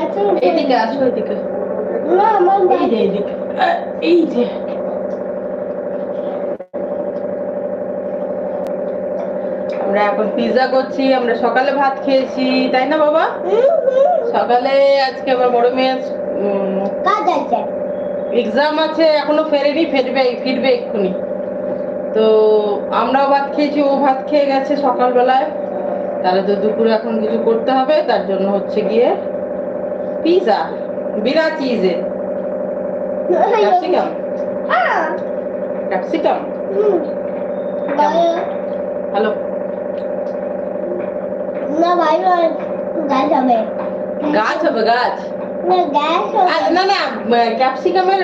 আসো এইদিকে না আমার এই যে এইদিকে এই যে। আমরা এখন পিৎজা করছি আমরা সকালে ভাত খেয়েছি তাই না বাবা? সকালে আজকে আমার বড় মেয়ের কাজ আছে। এক্সাম আছে এখনও ফেরেনি ফিরবে ফিরবে এক্ষুনি। তো আমরাও ভাত খেয়েছি ও ভাত খেয়ে গেছে সকালবেলায়। তাহলে তো দুপুরে এখন কিছু করতে হবে তার জন্য হচ্ছে গিয়ে পিজা বিনা চিজে ক্যাপসিকাম হ্যাঁ ক্যাপসিকাম হুম ভালো হ্যালো না ভালো গাছ হবে গাছ হবে গাছ না গ্যাস আর না না ক্যাপসিকামের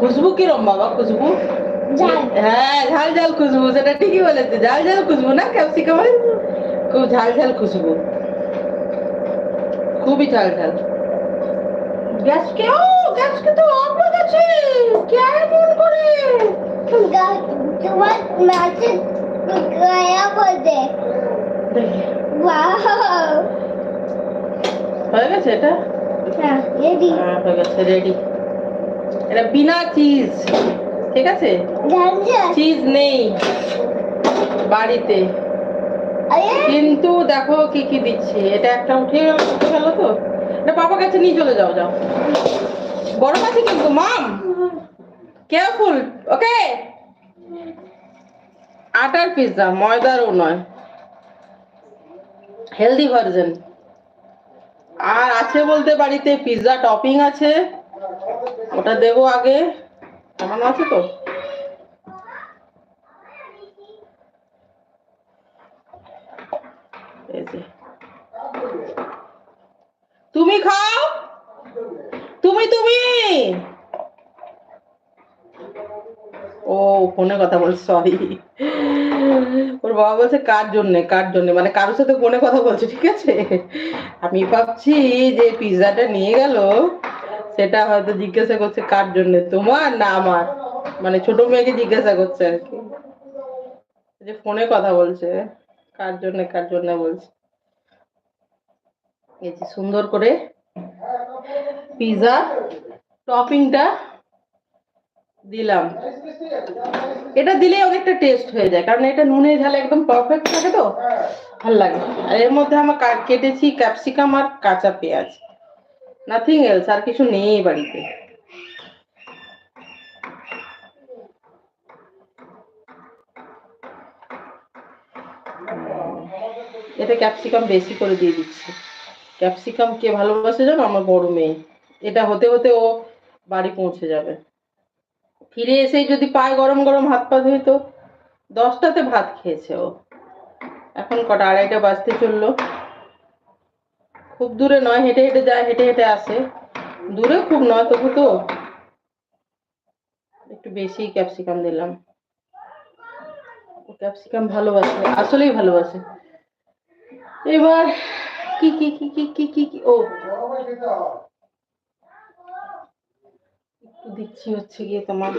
খুশবু কিরম বাবা খুশবু ঝাল হ্যাঁ ঝাল ঝাল খুশবু সেটা ঠিকই বলেছে ঝাল ঝাল খুশবু না ক্যাপসিকামের খুব ঝাল ঝাল খুশবু খুবই ঝাল ঝাল গ্যাস কে ও গ্যাস কে তো হয়ে গেছে। কে এমন করে? তোমার গায়া ওয়াও। হয়ে গেছে এটা? হ্যাঁ রেডি হ্যাঁ, হয়ে গেছে রেডি এটা বিনা চিজ ঠিক আছে? চিজ নেই বাড়িতে। কিন্তু দেখো কি কি দিচ্ছি। এটা একটা উঠে গেল তো? এটা পাপা কাছে নিয়ে চলে যাও যাও। গরম আছে কিন্তু, মাম। Careful okay? আটার পিৎজা ময়দারও নয়। হেলদি ভার্জন আর আছে বলতে বাড়িতে পিৎজা টপিং আছে। ওটা দেবো আগে। কেমন আছে তো এই যে। তুমি খাও তুমি তুমি ও ফোনে কথা বলছে সরি ওর বাবা বলছে, কার জন্যে কার জন্যে? মানে কারোর সাথে ফোনে কথা বলছে, ঠিক আছে? আমি ভাবছি যে পিৎজাটা নিয়ে গেল, সেটা হয়তো জিজ্ঞাসা করছে, কার জন্যে? তোমার না আমার? মানে ছোট মেয়েকে জিজ্ঞাসা করছে আর কি। যে ফোনে কথা বলছে, কার জন্য কার জন্য? বলছে। এই যে সুন্দর করে পিৎজা টপিংটা দিলাম। এটা দিলে অনেকটা টেস্ট হয়ে যায়, কারণ এটা নুনে ঝালে একদম পারফেক্ট থাকে তো? ভালো লাগে। আর এর মধ্যে আমার কেটেছি ক্যাপসিকাম আর কাঁচা পেঁয়াজ। নাথিং এলস আর কিছু নেই বাড়িতে। এটা ক্যাপসিকাম বেশি করে দিয়ে দিচ্ছি। ক্যাপসিকাম কে ভালোবাসে জানো আমার বড় মেয়ে। এটা হতে হতে ও বাড়ি পৌঁছে যাবে। ফিরে এসে যদি পায় গরম গরম হাত পা ধুই তো দশটাতে ভাত খেয়েছে ও। এখন কটা, আড়াইটা বাজতে চলল। খুব দূরে নয়, হেঁটে হেঁটে যায়, হেঁটে হেঁটে আসে। দূরে খুব নয় তবু তো। একটু বেশি ক্যাপসিকাম দিলাম। ক্যাপসিকাম ভালোবাসে, আসলেই ভালোবাসে। এবার কি কি কি কি কি কি, ও। দিচ্ছি হচ্ছে গিয়ে তোমার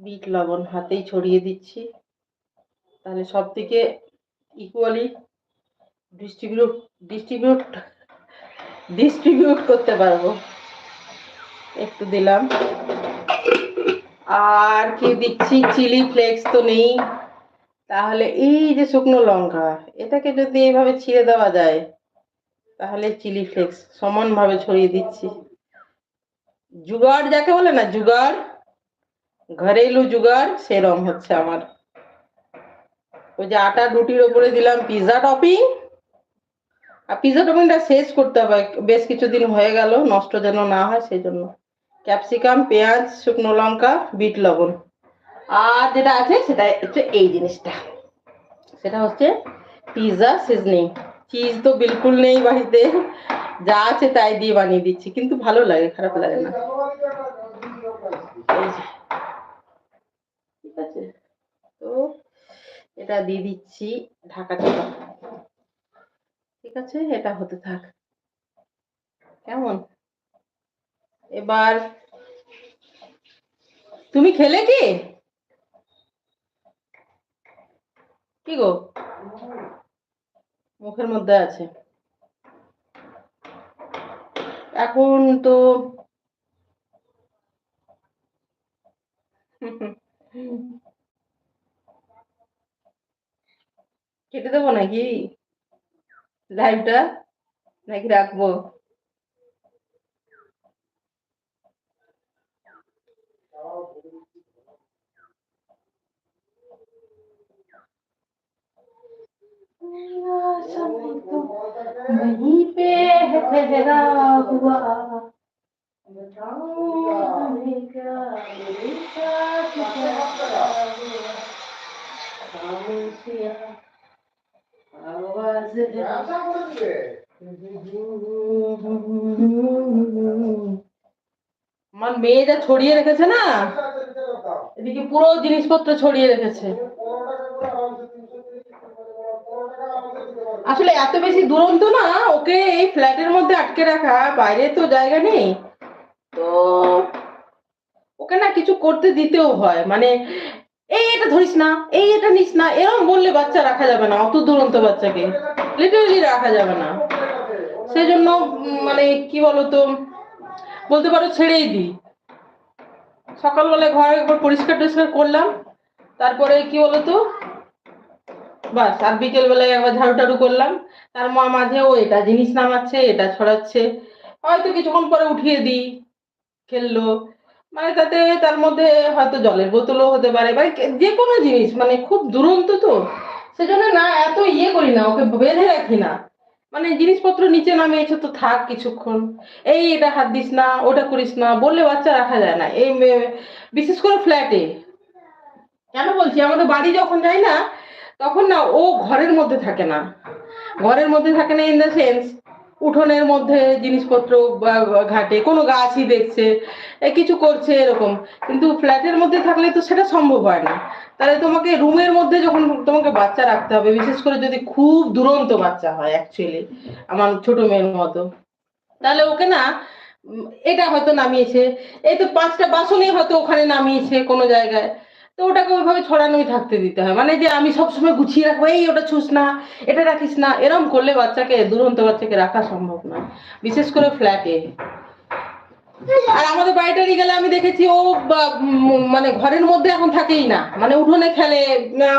বিট লবণ হাতেই ছড়িয়ে দিচ্ছি। তাহলে সব থেকে ইকুয়ালি ডিস্ট্রিবিউট ডিস্ট্রিবিউট ডিস্ট্রিবিউট করতে পারব। একটু দিলাম। আর কি দিচ্ছি? চিলি ফ্লেক্স তো নেই। তাহলে এই যে শুকনো লঙ্কা, এটাকে যদি এইভাবে ছিঁড়ে দেওয়া যায়, তাহলে চিলি ফ্লেক্স সমানভাবে ছড়িয়ে দিচ্ছি। জুগাড় যাকে বলে না জুগাড় ঘরেলু জুগাড় সেরম হচ্ছে আমার। ওই যে আটা রুটির ওপরে দিলাম পিৎজা টপিং আর পিৎজা টপিংটা শেষ করতে হবে। বেশ কিছুদিন হয়ে গেল, নষ্ট যেন না হয় সেই জন্য ক্যাপসিকাম, পেঁয়াজ, শুকনো লঙ্কা, বিট লবণ। আর যেটা আছে সেটা হচ্ছে এই জিনিসটা। সেটা হচ্ছে পিৎজা সিজনিং চিজ তো বিলকুল নেই বাড়িতে যা আছে তাই দিয়ে বানিয়ে দিচ্ছি কিন্তু ভালো লাগে খারাপ লাগে না ঠিক আছে তো এটা দিয়ে দিচ্ছি ঢাকা চাপা ঠিক আছে এটা হতে থাক কেমন এবার তুমি খেলে কি কি গো মুখের মধ্যে আছে। এখন তো কেটে দেবো নাকি? লাইভটা নাকি রাখব? वहीं पे है ठहरा हुआ बताऊं हमें क्या मेरे साथ क्या हुआ खामोशियाँ आवाज है আমার মেয়ে যা ছড়িয়ে রেখেছে না এদিকে পুরো জিনিসপত্র ছড়িয়ে রেখেছে আসলে এত বেশি দুরন্ত না, ওকে এই ফ্ল্যাটের মধ্যে আটকে রাখা, বাইরে তো জায়গা নেই। তো ওকে না কিছু করতে দিতেও হয় মানে এই এটা ধরিস না, এই এটা নিস না এরকম বললে বাচ্চা রাখা যাবে না, অত দুরন্ত বাচ্চাকে। লিটারেলি রাখা যাবে না। সেই জন্য মানে কি বলতো, বলতে পারো ছেড়েই দিই। সকালবেলায় ঘর একবার পরিষ্কার টরিষ্কার করলাম, তারপরে কি বলতো বাস, আর বিকেল বেলায় একবার ঝাড়ু টাড়ু করলাম। তার মা মাঝে, ও, এটা জিনিস নামাচ্ছে, এটা ছড়াচ্ছে। হয়তো কিছুক্ষণ পরে উঠিয়ে দিই। খেললো। মানে তাতে তার মধ্যে হয়তো জলের বোতলও হতে পারে কে- যে কোনো জিনিস মানে খুব দুরন্ত তো। সেজন্য না, এত ইয়ে করি না, ওকে বেঁধে রাখি না। মানে জিনিসপত্র নিচে নামিয়েছে তো থাক কিছুক্ষণ। এই, এটা হাত দিস না, ওটা করিস না। বললে বাচ্চা রাখা যায় না। এই বিশেষ করে ফ্ল্যাটে কেন বলছি? আমাদের বাড়ি যখন যাই না তখন না ও ঘরের মধ্যে থাকে না। ঘরের মধ্যে থাকে না ইন দ্য সেন্স উঠোনের মধ্যে জিনিসপত্র ঘাটে কোনো গাছই দেখছে কিছু করছে এরকম। কিন্তু ফ্ল্যাটের মধ্যে থাকলে তো সেটা সম্ভব হয় না। তাহলে তোমাকে রুমের মধ্যে যখন তোমাকে বাচ্চা রাখতে হবে, বিশেষ করে যদি খুব দুরন্ত বাচ্চা হয় অ্যাকচুয়ালি আমার ছোট মেয়ের মতো, তাহলে ওকে না এটা হয়তো নামিয়েছে, এই তো পাঁচটা বাসনই হয়তো ওখানে নামিয়েছে কোনো জায়গায়। তো ওটাকে ওইভাবে ছড়ানোই থাকতে দিতে হয়। মানে যে আমি সবসময় গুছিয়ে রাখব, এই ওটা ছুস না, এটা রাখিস না। এরম করলে বাচ্চাকে, দুরন্ত বাচ্চাকে রাখা সম্ভব না বিশেষ করে ফ্ল্যাটে আর আমাদের বাড়িটারি গেলে আমি দেখেছি ও মানে ঘরের মধ্যে এখন থাকেই না। মানে উঠোনে খেলে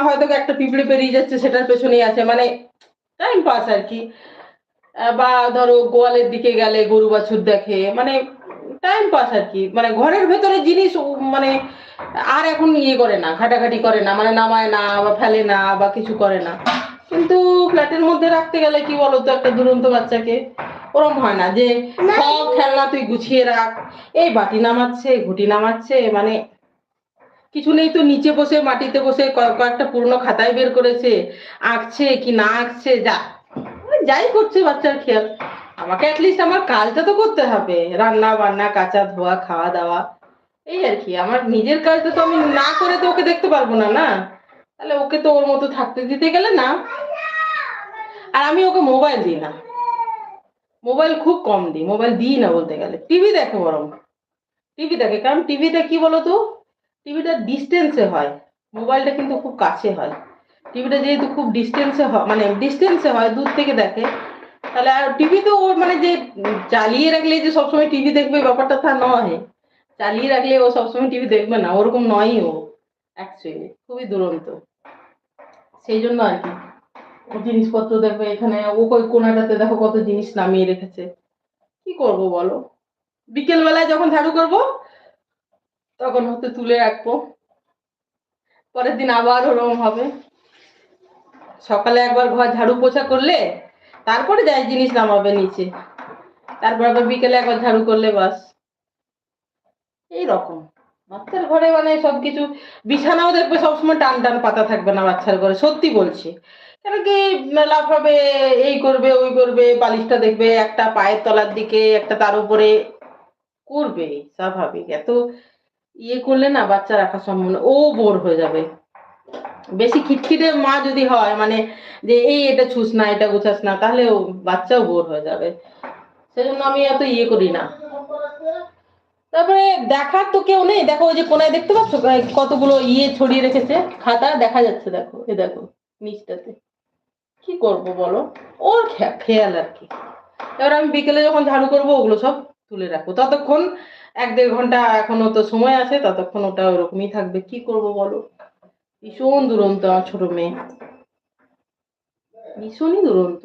হয়তো একটা পিঁপড়ে পেরিয়ে যাচ্ছে, সেটার পেছনেই আছে। মানে টাইম পাস আর কি। বা ধরো গোয়ালের দিকে গেলে গরু বাছুর দেখে। মানে টাইম পাস আর কি। মানে ঘরের ভেতরে জিনিস মানে আর এখন ইয়ে করে না ঘাটাঘাটি করে না মানে নামায় না বা ফেলে না বা কিছু করে না। কিন্তু ফ্ল্যাটের মধ্যে রাখতে গেলে কি বলতো একটা দুরন্ত বাচ্চাকে ওরম হয় না যে সব খেলনা তুই গুছিয়ে রাখ এই বাটি নামাচ্ছে ঘুটি নামাচ্ছে মানে কিছু নেই তো নিচে বসে মাটিতে বসে কয়েকটা পুরনো খাতায় বের করেছে আঁকছে কি না আঁকছে যা যাই করছে বাচ্চার খেয়াল। আমাকে অ্যাটলিস্ট আমার কাজটা তো করতে হবে। রান্না, বান্না, কাঁচা ধোয়া, খাওয়া দাওয়া। এই আর কি, আমার নিজের কাজটা তো আমি না করে তো ওকে দেখতে পারব না না? তাহলে ওকে তো ওর মতো থাকতে দিতে গেলে না। আর আমি ওকে মোবাইল দিই না। মোবাইল খুব কম দিই মোবাইল দিই না বলতে গেলে। টিভি দেখে বরং। টিভি দেখে, কারণ টিভিতে কি বলতো? টিভিটা ডিস্টেন্সে হয়। মোবাইলটা কিন্তু খুব কাছে হয়। টিভিটা যেহেতু খুব ডিস্টেন্সে হয় মানে ডিস্টেন্সে হয়, দূর থেকে দেখে। তাহলে আর টিভি তো মানে যে চালিয়ে রাখলে যে সবসময় টিভি দেখবে ব্যাপারটা তা নয়। চালিয়ে রাখলে ও সবসময় টিভি দেখবে না, ওরকম নয়ই ও অ্যাকচুয়ালি খুবই দুরন্ত। সেই জন্য আর কি। ও জিনিসপত্র দেখবে এখানে, ও কই কোনাটাতে দেখো কত জিনিস নামিয়ে রেখেছে। কি করব বলো? বিকেল বেলায় যখন ঝাড়ু করব, তখন হয়তো তুলে রাখব। পরের দিন আবার ওরকম হবে। সকালে একবার ঘর ঝাড়ু পোছা করলে তারপরে যাই জিনিস নামাবে নিচে। তারপর আবার বিকেলে একবার ঝাড়ু করলে বাস। এই রকম। বাচ্চার ঘরে মানে সবকিছু বিছানাও দেখবে সবসময় টান টান পাতা থাকবে না বাচ্চার ঘরে, সত্যি বলছি। কেন কি লাফাবে এই করবে, ওই করবে, বালিশটা দেখবে, একটা পায়ের তলার দিকে, একটা তার উপরে। করবে, স্বাভাবিক। এত ইয়ে করলে না বাচ্চা রাখা সম্ভব ও বোর হয়ে যাবে। বেশি খিটখিটে মা যদি হয় মানে যে, এই এটা ছুস না, এটা গুছাস না তাহলে বাচ্চাও বোর হয়ে যাবে। সেজন্য আমি এত ইয়ে করি না। তারপরে দেখার তো কেউ নেই। দেখো, ওই যে কোনায় দেখতে পাচ্ছ? কতগুলো ইয়ে ছড়িয়ে রেখেছে। খাতা দেখা যাচ্ছে, দেখো। এ, দেখো, নিচটাতে। কি করব বলো? ওর খেয়াল আর কি। এবার আমি বিকেলে যখন ঝাড়ু করব, ওগুলো সব তুলে রাখব। ততক্ষণ এক দেড় ঘণ্টা এখনও তো সময় আছে, ততক্ষণ ওটা ওরকমই থাকবে। কি করব বলো? ভীষণ দুরন্ত আমার ছোট মেয়ে। ভীষণই দুরন্ত।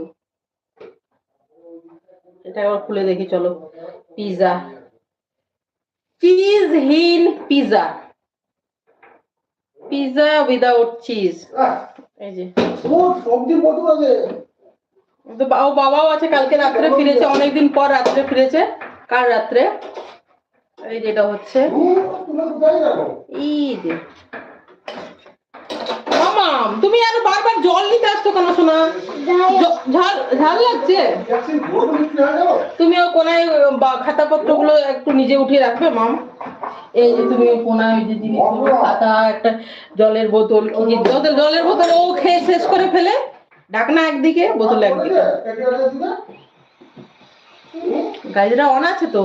এটা আবার খুলে দেখি চলো। পিজা। চিজ হিন পিজা। পিজা উইদাউট চিজ এই যে। ও বাবাও আছে কালকে রাত্রে ফিরেছে অনেকদিন পর রাত্রে ফিরেছে। কাল রাত্রে? এই যেটা হচ্ছে। এই যে। মামা তুমি আর বারবার জল নিতে আসছো কেন শোনা ঝাল ঝাল লাগছে? ট্যাক্সি বোতল বিক্রি হয়ে গেল তুমি ও কোনায় বা- খাতাপত্রগুলো একটু নিজে উঠিয়ে রাখবে মাম? এই যে তুমি কোনায় ওই যে জিনিসগুলো খাতা একটা জলের বোতল কি জলের বোতল ও খেয়ে শেষ করে ফেলে? ঢাকনা একদিকে বোতল একদিকে। গাইজরা অন আছে তো?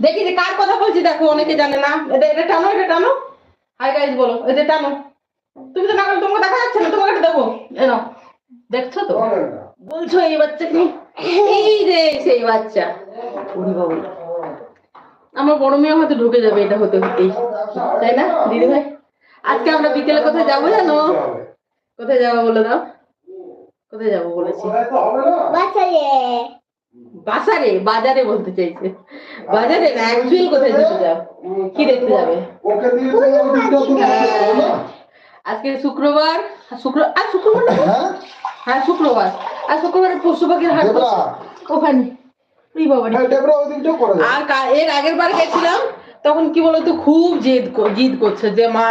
দেখি যে কার কথা বলছি দেখো অনেকে জানে না। এটা এটা টানো এটা টানো। হাই গাইজ বলো এটা টানো। তুমি তো না করলে তোমাকে দেখা যাচ্ছে না তোমাকে দেবো এ নাও দেখছ তো? বলছো এই বাচ্চা কি এই রে সেই বাচ্চা। ওরে বাবা। আমার বড় মেয়ে হয়তো ঢুকে যাবে এটা হতে হতেই তাই না দিদি ভাই আজকে আমরা বিকেলে কোথায় যাব জানো? কোথায় যাব বলে দাও কোথায় যাব বলেছি? বাজারে। বাজারে বলতে চাইছে। বাজারে না অ্যাকচুয়াল কোথায় যেতে যাও কি দেখতে যাবে? আজকে শুক্রবার শুক্র আর শুক্রবার? হ্যাঁ। হ্যাঁ শুক্রবার। আর শুক্রবারে পশু পাখির হাট ওখানে। হ্যাঁ আর এর আগের বার গেছিলাম তখন কি বলতো খুব জেদ জিদ করছে যে মা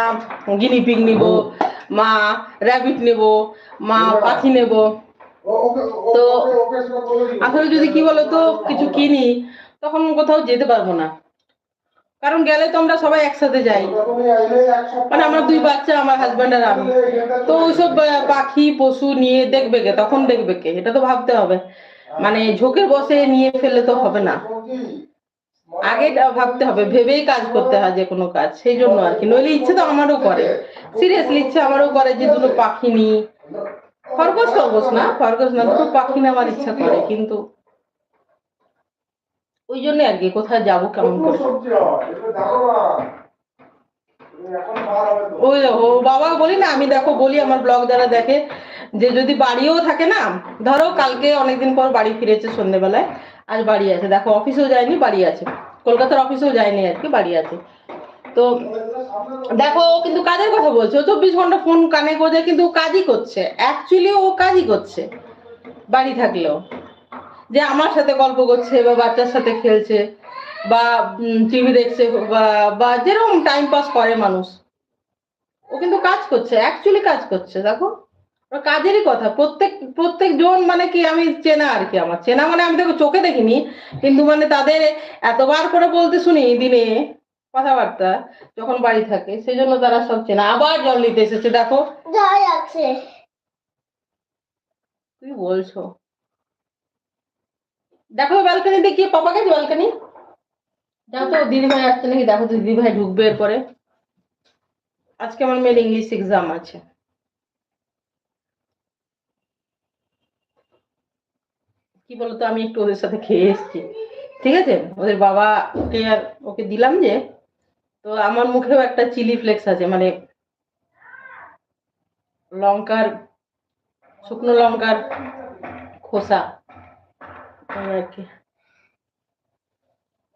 গিনি পিগ নিব মা র্যাবিট নেব মা পাখি নেব। তো। আসলে যদি কি বলতো কিছু কিনি তখন কোথাও যেতে পারব না। কারণ গেলে তো আমরা সবাই একসাথে যাই। মানে আমার দুই বাচ্চা, আমার হাজব্যান্ড আর আমি। তো ওইসব পাখি, পশু নিয়ে দেখবে কে? তখন দেখবে কে? এটা তো ভাবতে হবে। মানে ঝোঁকে বসে নিয়ে ফেলে তো হবে না। আগে ভাবতে হবে, ভেবেই কাজ করতে হয় যে কোনো কাজ। সেই জন্য আর কি। নইলে ইচ্ছে তো আমারও করে। সিরিয়াসলি ইচ্ছে আমারও করে যে দুটো পাখি নি খরগোশ খরগোশ না খরগোশ না, দুটো পাখি নেওয়ার ইচ্ছা করে, কিন্তু ওই জন্য আর কি কোথায় যাব কেমন করে? ওই ও বাবা বলি না আমি দেখো বলি আমার ব্লগ যারা দেখে যে যদি বাড়িও থাকে না ধরো কালকে অনেকদিন পর বাড়ি ফিরেছে সন্ধ্যেবেলায় আজ বাড়ি আছে। দেখো অফিসেও যায়নি বাড়ি আছে। কলকাতার অফিসেও যায়নি আর কি বাড়ি আছে। তো দেখো ও কিন্তু কাজের কথা বলছে। ও চব্বিশ ঘণ্টা ফোন কানে করে কিন্তু ও কাজই করছে। অ্যাকচুয়ালি ও কাজই করছে বাড়ি থাকলেও। যে আমার সাথে গল্প করছে বা বাচ্চার সাথে খেলছে বা টিভি দেখছে বা যেরকম টাইম পাস করে মানুষ। ও কিন্তু কাজ করছে অ্যাকচুয়ালি কাজ করছে দেখো। কাজেরই কথা প্রত্যেক প্রত্যেক জন মানে কি আমি চেনা আর কি আমার। চেনা মানে আমি দেখো চোখে দেখিনি কিন্তু মানে তাদের এতবার করে বলতে শুনি দিনে কথাবার্তা যখন বাড়ি থাকে সেই জন্য তারা সব চেনা। আবার জল নিতে এসেছে দেখো। আছে। কি বলছো? দেখো ব্যালকানিতে কি পাপা গেছে ব্যালকানি যাও তো দিদিভাই আসছে নাকি? দেখো তো দিদিভাই ঢুকবে এরপরে। আজকে আমার মেয়ের ইংলিশ এক্সাম আছে। কি বলতো, আমি একটু ওদের সাথে খেয়ে এসেছি। ঠিক আছে? ওদের বাবাকে আর ওকে দিলাম যে, তো আমার মুখেও একটা চিলি ফ্লেক্স আছে মানে লঙ্কার, শুকনো লঙ্কার খোসা। আর কি?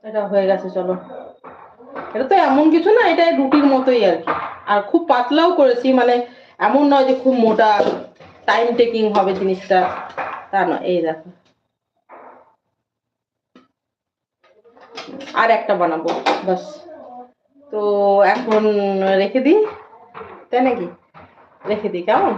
এটা হয়ে গেছে, চলো। এটা তো এমন কিছু না এটা রুটির মতোই আর কি। আর খুব পাতলাও করেছি মানে এমন নয় যে খুব মোটা টাইম টেকিং হবে জিনিসটা, তা নয়। এই দেখো। আর একটা বানাবো বাস তো এখন রেখে দিই, তাই নাকি? রেখে দিই, কেমন?